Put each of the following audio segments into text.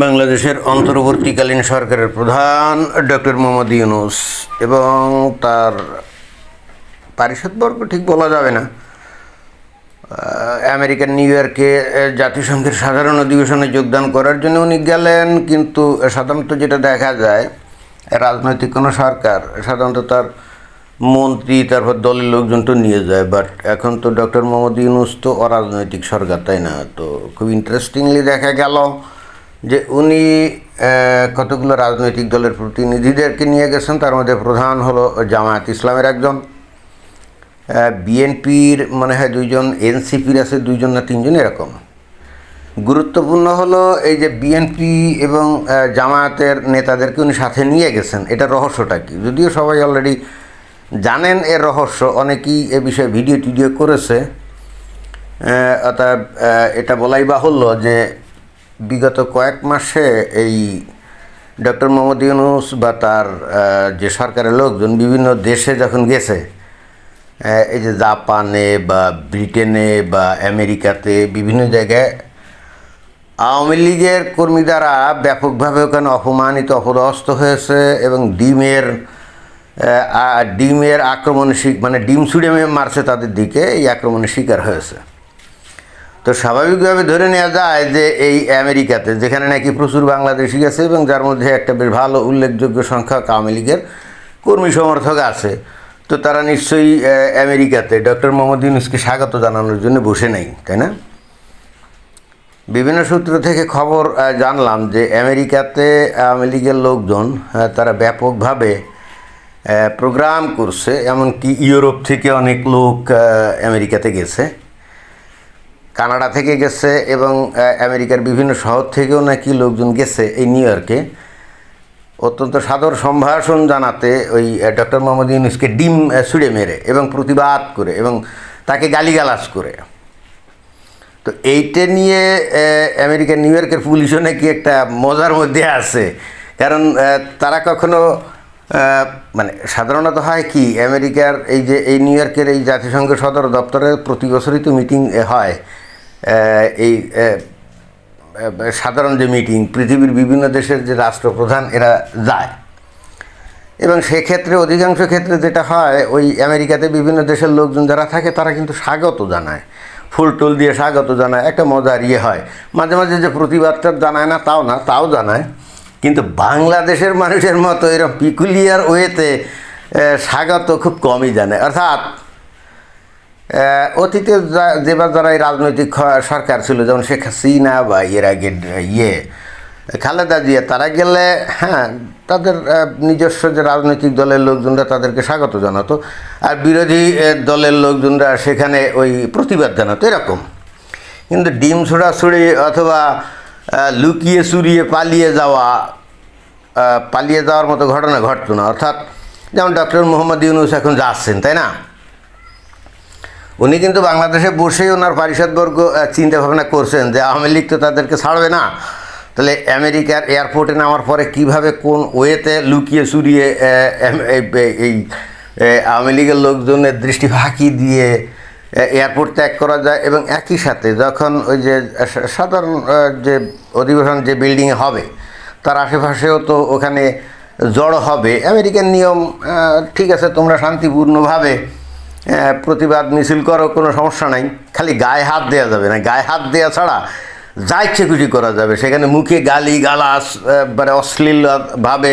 বাংলাদেশের অন্তর্বর্তীকালীন সরকারের প্রধান ডক্টর মোহাম্মদ ইউনুস এবং তার পারিষদবর্গ ঠিক বলা যাবে না। আমেরিকান নিউ ইয়র্কে জাতিসংঘের সাধারণ অধিবেশনে যোগদান করার জন্য উনি গেলেন, কিন্তু সাধারণত যেটা দেখা যায়, রাজনৈতিক কোনো সরকার, সাধারণত তার মন্ত্রী, তারপর দলের লোকজন তো নিয়ে যায় বাট এখন তো ডক্টর মোহাম্মদ ইউনুস তো অরাজনৈতিক সরকার, তাই না? তো খুব ইন্টারেস্টিংলি দেখা গেল যে উনি কতগুলো রাজনৈতিক দলের প্রতিনিধিদেরকে নিয়ে গেছেন, তার মধ্যে প্রধান হলো জামায়াত ইসলামের একজন। বিএনপির মনে হয় দুইজন, এনসিপির আছে দুইজন না তিনজন, এরকম। গুরুত্বপূর্ণ হলো এই যে বিএনপি এবং জামায়াতের নেতাদেরকে উনি সাথে নিয়ে গেছেন। এটা রহস্যটা কি? যদিও সবাই অলরেডি জানেন এর রহস্য, অনেকেই এ বিষয়ে ভিডিও টিডিও করেছে অর্থাৎ এটা বলাই বাহুল্য যে বিগত কয়েক মাসে এই ডক্টর মোহাম্মদ ইউনুস বা তার যে সরকারের লোকজন বিভিন্ন দেশে যখন গেছে এই যে জাপানে বা ব্রিটেনে বা আমেরিকাতে বিভিন্ন জায়গায় আওয়ামী লীগের কর্মী দ্বারা ব্যাপকভাবে ওখানে অপমানিত, অপদস্থ হয়েছে এবং ডিমের ডিমের আক্রমণের শিক মানে ডিম ছুড়ে মারছে তাদের দিকে এই আক্রমণের শিকার হয়েছে। তো স্বাভাবিকভাবে ধরে নেওয়া যায় যে এই আমেরিকাতে, যেখানে নাকি প্রচুর বাংলাদেশি আছে এবং যার মধ্যে একটা বেশ ভালো উল্লেখযোগ্য সংখ্যক আওয়ামী লীগের কর্মী সমর্থক আছে, তো তারা নিশ্চয়ই আমেরিকাতে ডক্টর মোহাম্মদ ইউনুসকে স্বাগত জানানোর জন্য বসে নেই, তাই না? বিভিন্ন সূত্র থেকে খবর জানলাম যে আমেরিকাতে আওয়ামী লীগের লোকজন তারা ব্যাপকভাবে প্রোগ্রাম করছে, এমনকি ইউরোপ থেকে অনেক লোক আমেরিকাতে গেছে। কানাডা থেকে গেছে এবং আমেরিকার বিভিন্ন শহর থেকেও নাকি লোকজন গেছে এই নিউ ইয়র্কে। অত্যন্ত সাদর সম্ভাষণ জানাতে ওই ডক্টর মোহাম্মদ ইউনুসকে ডিম ছুঁড়ে মেরে এবং প্রতিবাদ করে এবং তাকে গালিগালাজ করে। তো এইটা নিয়ে আমেরিকার নিউ ইয়র্কের পুলিশও নাকি একটা মজার মধ্যে আছে। কারণ তারা কখনো মানে সাধারণত হয় কি, আমেরিকার এই যে, এই নিউ ইয়র্কের এই জাতিসংঘ সদর দপ্তরে প্রতি বছরই তো মিটিং হয়। এই সাধারণ যে মিটিং পৃথিবীর বিভিন্ন দেশের যে রাষ্ট্রপ্রধান, এরা যায়। এবং সেক্ষেত্রে, অধিকাংশ ক্ষেত্রে যেটা হয়, ওই আমেরিকাতে বিভিন্ন দেশের লোকজন যারা থাকে, তারা কিন্তু স্বাগত জানায়। ফুল টুল দিয়ে স্বাগত জানায়, একটা মজার ইয়ে হয়। মাঝে মাঝে যে প্রতিবাদটা জানায় না, তাও না, তাও জানায়। কিন্তু বাংলাদেশের মানুষের মতো এরকম পিকুলিয়ার ওয়েতে স্বাগত খুব কমই জানে অর্থাৎ অতীতে যেবার যারা এই রাজনৈতিক সরকার ছিল, যেমন শেখ হাসিনা বা এর আগে ইয়ে খালেদা জিয়া, তারা গেলে হ্যাঁ তাদের নিজস্ব যে রাজনৈতিক দলের লোকজনরা তাদেরকে স্বাগত জানাতো, আর বিরোধী দলের লোকজনরা সেখানে ওই প্রতিবাদ জানাতো, এরকম। কিন্তু ডিম ছোড়াছুড়ি অথবা লুকিয়ে চুরিয়ে পালিয়ে যাওয়া পালিয়ে যাওয়ার মতো ঘটনা ঘটতো না। অর্থাৎ, যেমন ডক্টর মোহাম্মদ ইউনুস এখন যাচ্ছেন তাই না? উনি কিন্তু বাংলাদেশে বসেই ওনার পারিষদবর্গ আহ, চিন্তা ভাবনা করছেন যে আওয়ামী লীগ তো তাদেরকে ছাড়বে না। তাহলে আমেরিকার এয়ারপোর্টে নামার পরে কীভাবে কোন ওয়েতে লুকিয়ে চুরিয়ে এই আওয়ামী লীগের লোকজনের দৃষ্টি ফাঁকি দিয়ে এয়ারপোর্ট ত্যাগ করা যায় এবং একই সাথে যখন ওই যে সাধারণ যে অধিবেশন যে বিল্ডিংয়ে হবে তার আশেপাশেও তো ওখানে জড়ো হবে। আমেরিকান নিয়ম ঠিক আছে তোমরা শান্তিপূর্ণভাবে প্রতিবাদ মিছিল করো, কোনো সমস্যা নাই। খালি গায়ে হাত দেওয়া যাবে না। গায়ে হাত দেওয়া ছাড়া যা ইচ্ছে খুশি করা যাবে। সেখানে মুখে গালি, গালাস মানে অশ্লীল ভাবে।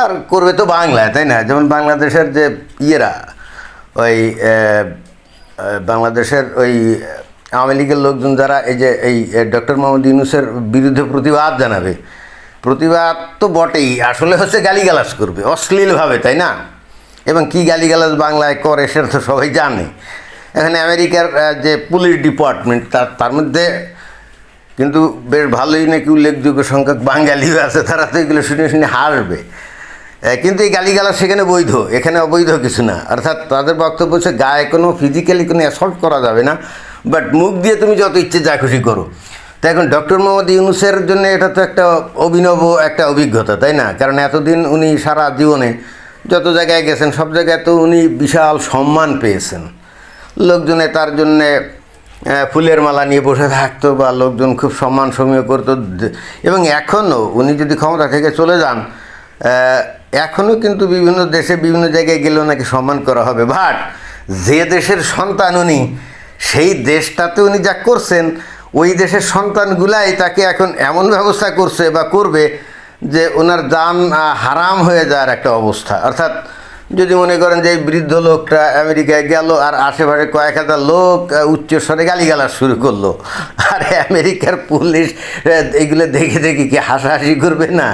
আর করবে তো বাংলায়, তাই না? যেমন বাংলাদেশের যে ইয়েরা, ওই বাংলাদেশের ওই আওয়ামী লীগের লোকজন যারা, এই যে, এই ডক্টর মোহাম্মদ ইউনুসের বিরুদ্ধে প্রতিবাদ জানাবে। প্রতিবাদ তো বটেই। আসলে হচ্ছে গালিগালাজ করবে অশ্লীলভাবে তাই না? এবং কি গালিগালাজ বাংলায় করে সেটা তো সবাই জানে। এখানে আমেরিকার যে পুলিশ ডিপার্টমেন্ট, তার তার মধ্যে কিন্তু বেশ ভালোই নাকি উল্লেখযোগ্য সংখ্যক বাঙালিও আছে, তারা তো এগুলো শুনে শুনে হাসবে। কিন্তু এই গালিগালাজ সেখানে বৈধ, এখানে অবৈধ কিছু না। অর্থাৎ তাদের বক্তব্য হচ্ছে, গায়ে কোনো ফিজিক্যালি কোনো অ্যাসল্ট করা যাবে না বাট মুখ দিয়ে তুমি যত ইচ্ছে যা খুশি করো। তো এখন ডক্টর মোহাম্মদ ইউনুসের জন্য এটা তো একটা অভিনব একটা অভিজ্ঞতা, তাই না? কারণ এতদিন উনি সারা জীবনে যত জায়গায় গেছেন, সব জায়গায় তো উনি বিশাল সম্মান পেয়েছেন। লোকজনে তার জন্যে ফুলের মালা নিয়ে বসে থাকতো বা লোকজন খুব সম্মান সমীহ করতো। এবং এখনও উনি যদি ক্ষমতা থেকে চলে যান এখনও কিন্তু বিভিন্ন দেশে বিভিন্ন জায়গায় গেলেও নাকি সম্মান করা হবে। বাট যে দেশের সন্তান উনি, সেই দেশটাতে উনি যা করছেন, ওই দেশের সন্তানগুলাই তাকে এখন এমন ব্যবস্থা করছে বা করবে যে ওনার দান হারাম হয়ে যাওয়ার একটা অবস্থা। অর্থাৎ যদি মনে করেন যে এই বৃদ্ধ লোকটা আমেরিকায় গেল আর আশেপাশে কয়েক হাজার লোক উচ্চস্বরে গালিগালাজ শুরু করল। আর আমেরিকার পুলিশ এগুলো দেখে দেখে কি হাসাহাসি করবে না?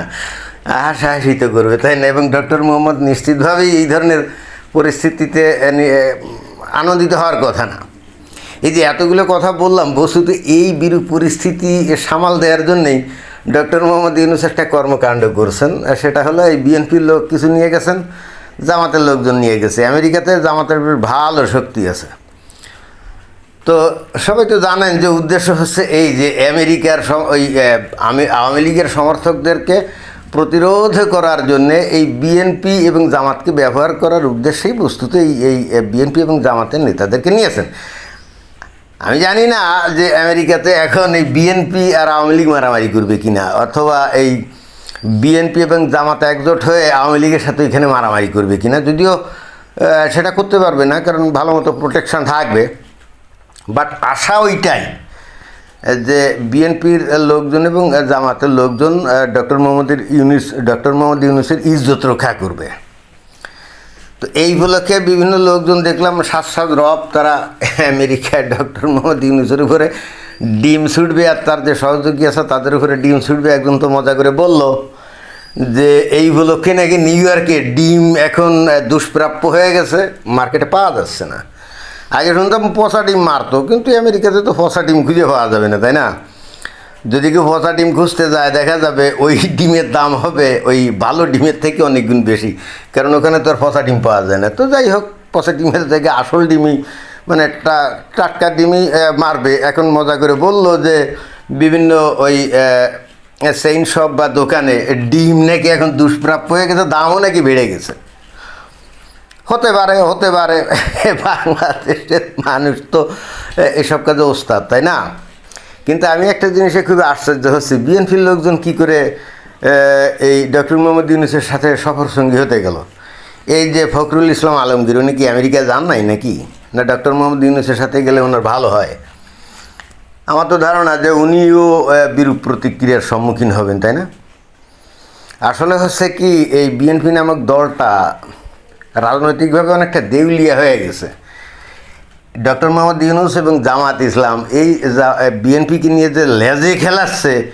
হাসাহাসি তো করবে, তাই না? এবং ডক্টর মোহাম্মদ নিশ্চিতভাবেই এই ধরনের পরিস্থিতিতে আনন্দিত হওয়ার কথা না। এই যে এতগুলো কথা বললাম, বস্তুত এই বিরূপ পরিস্থিতি সামাল দেওয়ার জন্যেই ডক্টর মোহাম্মদ ইউনুস একটা কর্মকাণ্ড করছেন, সেটা হলো এই বিএনপির লোক কিছু নিয়ে গেছেন, জামাতের লোকজন নিয়ে গেছে। আমেরিকাতে জামাতের ভালো শক্তি আছে। তো সবাই তো জানেন যে উদ্দেশ্য হচ্ছে এই যে আমেরিকার ওই আমি আওয়ামী লীগের সমর্থকদেরকে প্রতিরোধ করার জন্য এই বিএনপি এবং জামাতকে ব্যবহার করার উদ্দেশ্যেই বস্তুত এই বিএনপি এবং জামাতের নেতাদেরকে নিয়েছেন। আমি জানি না যে আমেরিকাতে এখন এই বিএনপি আর আওয়ামী লীগ মারামারি করবে কিনা, অথবা এই বিএনপি এবং জামাত একজোট হয়ে আওয়ামী লীগের সাথে এখানে মারামারি করবে কিনা, যদিও সেটা করতে পারবে না, কারণ ভালো মতো প্রোটেকশন থাকবে। বাট আশা ওইটাই যে বিএনপির লোকজন এবং জামাতের লোকজন ডক্টর মোহাম্মদের ইউনিস ডক্টর মোহাম্মদ ইউনুসের ইজ্জত রক্ষা করবে। তো এই উপলক্ষে বিভিন্ন লোকজন দেখলাম, সাত সাত রব, তারা আমেরিকায় ডক্টর মোহাম্মদ ইউনুসের উপরে ডিম ছুটবে আর তার যে সহযোগী আছে, তাদের উপরে ডিম ছুটবে। একজন তো মজা করে বলল যে, এই উপলক্ষে নাকি নিউ ইয়র্কে ডিম এখন দুষ্প্রাপ্য হয়ে গেছে, মার্কেটে পাওয়া যাচ্ছে না। আগে শুনতাম পচা ডিম মারতো, কিন্তু আমেরিকাতে তো পচা ডিম খুঁজে পাওয়া যাবে না, তাই না? যদি কেউ পচা ডিম খুঁজতে যায়, দেখা যাবে ওই ডিমের দাম হবে ওই ভালো ডিমের থেকে অনেক গুণ বেশি। কারণ ওখানে তো আর পচা ডিম পাওয়া যায় না। তো যাই হোক পচা ডিমের থেকে আসল ডিমই মানে টাটকা ডিমই মারবে। এখন মজা করে বলল যে, বিভিন্ন ওই সেইন শপ বা দোকানে ডিম নাকি এখন দুষ্প্রাপ্য হয়ে গেছে, দামও নাকি বেড়ে গেছে। হতে পারে হতে পারে। বাংলাদেশের মানুষ তো এসব কাজে ওস্তাদ, তাই না? কিন্তু আমি একটা জিনিসে খুবই আশ্চর্য হচ্ছি। বিএনপির লোকজন কি করে এই ডক্টর মোহাম্মদ ইউনুসের সাথে সফর সঙ্গী হতে গেল? এই যে ফখরুল ইসলাম আলমগীর, উনি কি আমেরিকা যান নাই নাকি? না, ডক্টর মোহাম্মদ ইউনুসের সাথে গেলে ওনার ভালো হয়? আমার তো ধারণা যে উনিও বিরূপ প্রতিক্রিয়ার সম্মুখীন হবেন, তাই না? আসলে হচ্ছে কি, এই বিএনপি নামক দলটা রাজনৈতিকভাবে অনেকটা দেউলিয়া হয়ে গেছে। ডক্টর মোহাম্মদ ইউনুস এবং জামাত ইসলাম এই বিএনপিকে নিয়ে যে লেজে খেলাচ্ছে,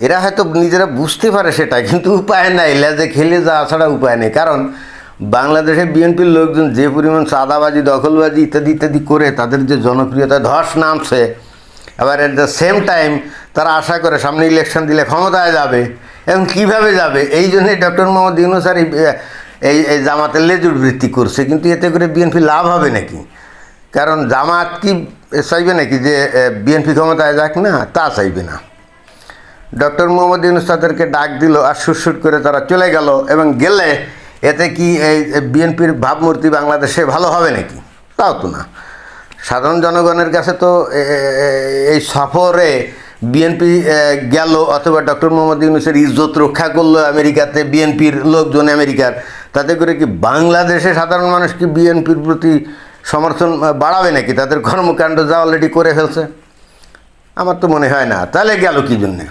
এরা হয়তো নিজেরা বুঝতে পারে সেটা, কিন্তু উপায় নাই। লেজে খেলে যাওয়া ছাড়া উপায় নেই। কারণ বাংলাদেশে বিএনপির লোকজন যে পরিমাণ চাঁদাবাজি, দখলবাজি ইত্যাদি ইত্যাদি করে তাদের যে জনপ্রিয়তা ধস নামছে, আবার এট দ্য সেম টাইম তারা আশা করে সামনে ইলেকশন দিলে ক্ষমতায় যাবে এবং কীভাবে যাবে? এই জন্যই ডক্টর মোহাম্মদ ইউনুস আর এই- জামাতের লেজুট বৃত্তি করছে। কিন্তু এতে করে বিএনপি লাভ হবে নাকি? কারণ জামাত কি চাইবে নাকি যে বিএনপি ক্ষমতায় যাক না, তা চাইবে না। ডক্টর মোহাম্মদ ইউনুস তাদেরকে ডাক দিল আর সুরসুর করে তারা চলে গেল এবং গেলে এতে কি এই বিএনপির ভাবমূর্তি বাংলাদেশে ভালো হবে নাকি? তাও তো না। সাধারণ জনগণের কাছে তো এই সফরে বিএনপি গেল অথবা ডক্টর মোহাম্মদ ইউনুসের ইজ্জত রক্ষা করল আমেরিকাতে, বিএনপির লোকজন আমেরিকার, তাতে করে কি বাংলাদেশে সাধারণ মানুষ কি বিএনপির প্রতি সমর্থন বাড়াবে নাকি? তাদের কর্মকাণ্ড যা অলরেডি করে ফেলছে। আমার তো মনে হয় না। তাহলে গেল কি জন্যে?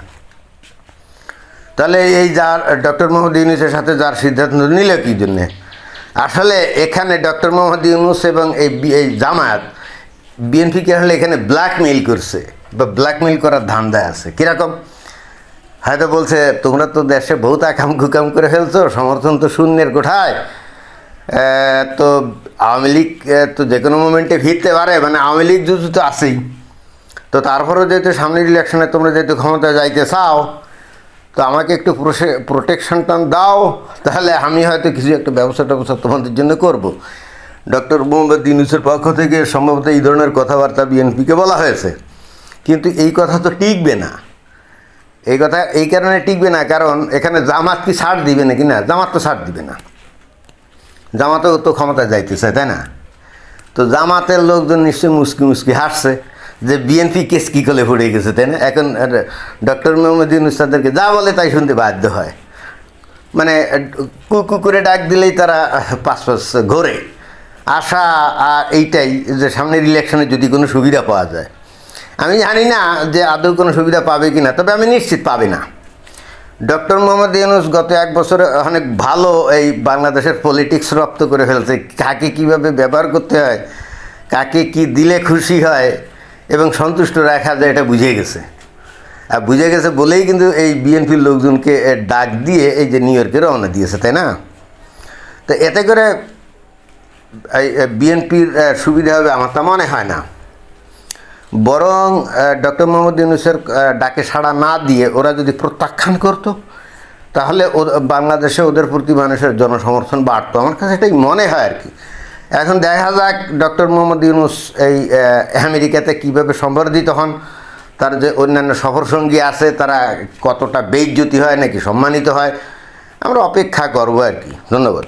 তাহলে এই যার ডক্টর মোহাম্মদ ইউনুসের সাথে যার সিদ্ধান্ত নিল কী জন্যে? আসলে এখানে ডক্টর মোহাম্মদ ইউনুস এবং এই এই জামায়াত বিএনপিকে হলে এখানে ব্ল্যাকমেইল করছে। বা ব্ল্যাকমেইল করার ধান্দা আছে। কীরকম? হয়তো বলছে, তোমরা তো দেশে বহুত আকাম কুকাম করে ফেলছো, সমর্থন তো শূন্যের কোঠায়। তো আওয়ামী লীগ তো যে কোনো মোমেন্টে ফিরতে পারে মানে আওয়ামী লীগ যুদ্ধ তো আছেই। তো তারপরেও যেহেতু সামনের ইলেকশনে তোমরা যেহেতু ক্ষমতা যাইতে চাও, তো আমাকে একটু প্রোটেকশনটা দাও, তাহলে আমি হয়তো কিছু একটা ব্যবসা ট্যাবসা তোমাদের জন্য করব। ডক্টর মোহাম্মদ ইউনুসের পক্ষ থেকে সম্ভবত এই ধরনের কথাবার্তা বিএনপিকে বলা হয়েছে। কিন্তু এই কথা তো টিকবে না। এই কথা, এই কারণে টিকবে না, কারণ এখানে জামাত কি ছাড় দিবে না কি না? জামাত তো ছাড় দিবে না। জামাতেও তো ক্ষমতা যাইতেছে, তাই না? তো জামাতের লোকজন নিশ্চয়ই মুসকি মুসকি হাসছে যে বিএনপি কেস কী করে পড়ে গেছে, তাই না? এখন ডক্টর মোহাম্মদ ইউনুস তাদেরকে যা বলে তাই শুনতে বাধ্য হয়। মানে কুকু করে ডাক দিলেই তারা পাঁচ পাঁচ ঘোরে। আশা আর এইটাই যে সামনের ইলেকশনে যদি কোনো সুবিধা পাওয়া যায়। আমি জানি না যে আদৌ কোনো সুবিধা পাবে কি না তবে আমি নিশ্চিত পাবে না। ডক্টর মোহাম্মদ ইউনুস গত এক বছরে অনেক ভালো এই বাংলাদেশের পলিটিক্স রপ্ত করে ফেলছে। কাকে কীভাবে ব্যবহার করতে হয়, কাকে কি দিলে খুশি হয় এবং সন্তুষ্ট রাখা যায় এটা বুঝে গেছে। আর বুঝে গেছে বলেই কিন্তু এই বিএনপির লোকজনকে ডাক দিয়ে এই যে নিউ ইয়র্কে রওনা দিয়েছে, তাই না? তো এতে করে এই বিএনপির সুবিধা হবে আমার তা মনে হয় না। বরং ডক্টর মোহাম্মদ ইউনুসের ডাকে সাড়া না দিয়ে ওরা যদি প্রত্যাখ্যান করতো, তাহলে ও- বাংলাদেশে ওদের প্রতি মানুষের জনসমর্থন বাড়তো। আমার কাছে এটাই মনে হয় আর কি। এখন দেখা যাক ডক্টর মোহাম্মদ ইউনুস এই আমেরিকাতে কীভাবে সম্বর্ধিত হন। তার যে অন্যান্য সফরসঙ্গী আছে, তারা কতটা বেইজ্জতি হয় নাকি সম্মানিত হয়, আমরা অপেক্ষা করব আর কি। ধন্যবাদ।